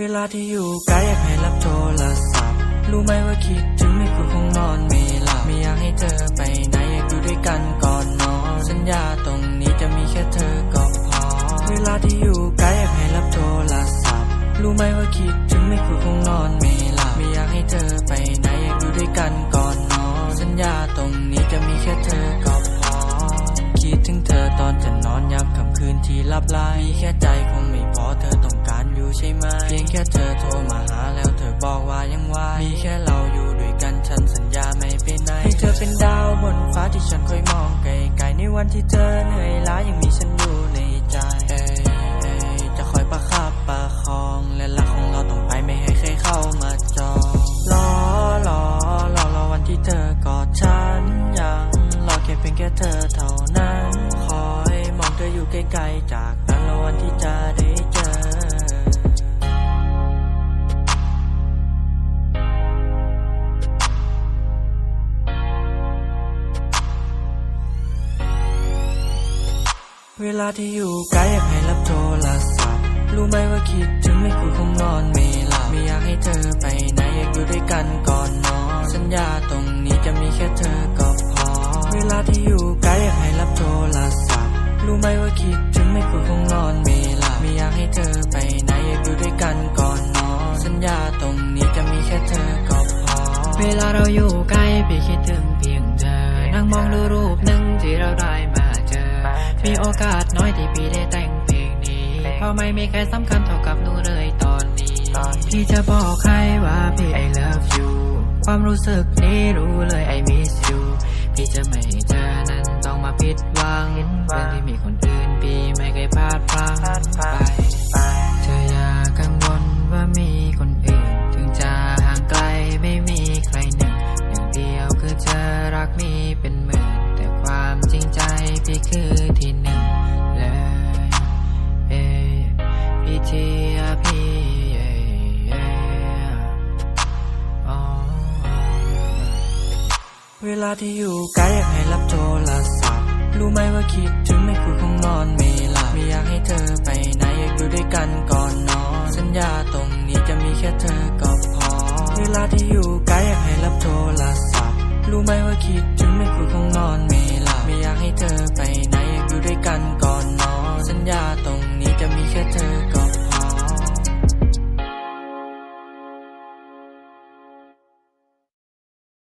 เวลาที่อยู่ไกลอยากให้รับโทรศัพท์ รู้ไหมว่าคิดถึงไม่คุยคงนอนไม่หลับ ไม่อยากให้เธอไปไหนอยากอยู่ด้วยกันก่อนนอน สัญญาตรงนี้จะมีแค่เธอก็พอ เวลาที่อยู่ไกลอยากให้รับโทรศัพท์ รู้ไหมว่าคิดถึงไม่คุยคงนอนไม่หลับ ไม่อยากให้เธอไปไหนอยากอยู่ด้วยกันก่อนนอน สัญญา คืนที่ลับไหลมีแค่ใจคงไม่พอเธอต้องการอยู่ใช่ไหมเพียงแค่เธอโทรมาหาแล้วเธอบอกว่ายังไหวมีแค่เราอยู่ด้วยกันฉันสัญญาไม่ไปไหนให้เธอเป็นดาวบนฟ้าที่ฉันคอยมองไกลๆในวันที่เธอเหนื่อยล้ายังมีฉันอยู่ในใจจะคอยประคับประคองและรักของเราต้องไปไม่ให้ใครเข้ามาจองรอรอรอรอวันที่เธอกอดฉันยังรอแค่เพียงแค่เธอเท่า เวลาที่อยู่ไกลอยากให้รับโทรศัพท์ รู้ไหมว่าคิดถึงไม่คุยคงนอนไม่หลับ ไม่อยากให้เธอไปไหนอยากอยู่ด้วยกันก่อนนอน สัญญาตรงนี้จะมีแค่เธอก็พอ เวลาที่อยู่ไกลอยากให้รับโทรศัพท์ รู้ไหมว่าคิดถึงไม่คุยคงนอนไม่หลับ ไม่อยากให้เธอไปไหนอยากอยู่ด้วยกันก่อนนอน สัญญาตรงนี้จะมีแค่เธอก็พอ เวลาเราอยู่ใกล้พี่คิดถึงเพียงเธอ นั่งมองดูรูปหนึ่ง มีโอกาสน้อยที่พี่ได้แต่งเพลงนี้ เพราะไม่มีใครสำคัญเท่ากับหนูเลยตอนนี้ พี่จะบอกใครว่าพี่ I love you ความรู้สึกนี้รู้เลย I miss you พี่จะไม่ให้เธอนั้นต้องมาผิดหวังเรื่องที่มีคนอื่นพี่ เวลาที่อยู่ไกลอยากให้รับโทรศัพท์ รู้ไหมว่าคิดถึงไม่คุยคงนอนไม่หลับ ไม่อยากให้เธอไปไหนอยากอยู่ด้วยกันก่อนนอน สัญญาตรงนี้จะมีแค่เธอก็พอ เวลาที่อยู่ไกลอยากให้รับโทรศัพท์ รู้ไหมว่าคิดถึงไม่คุยคงนอนไม่หลับ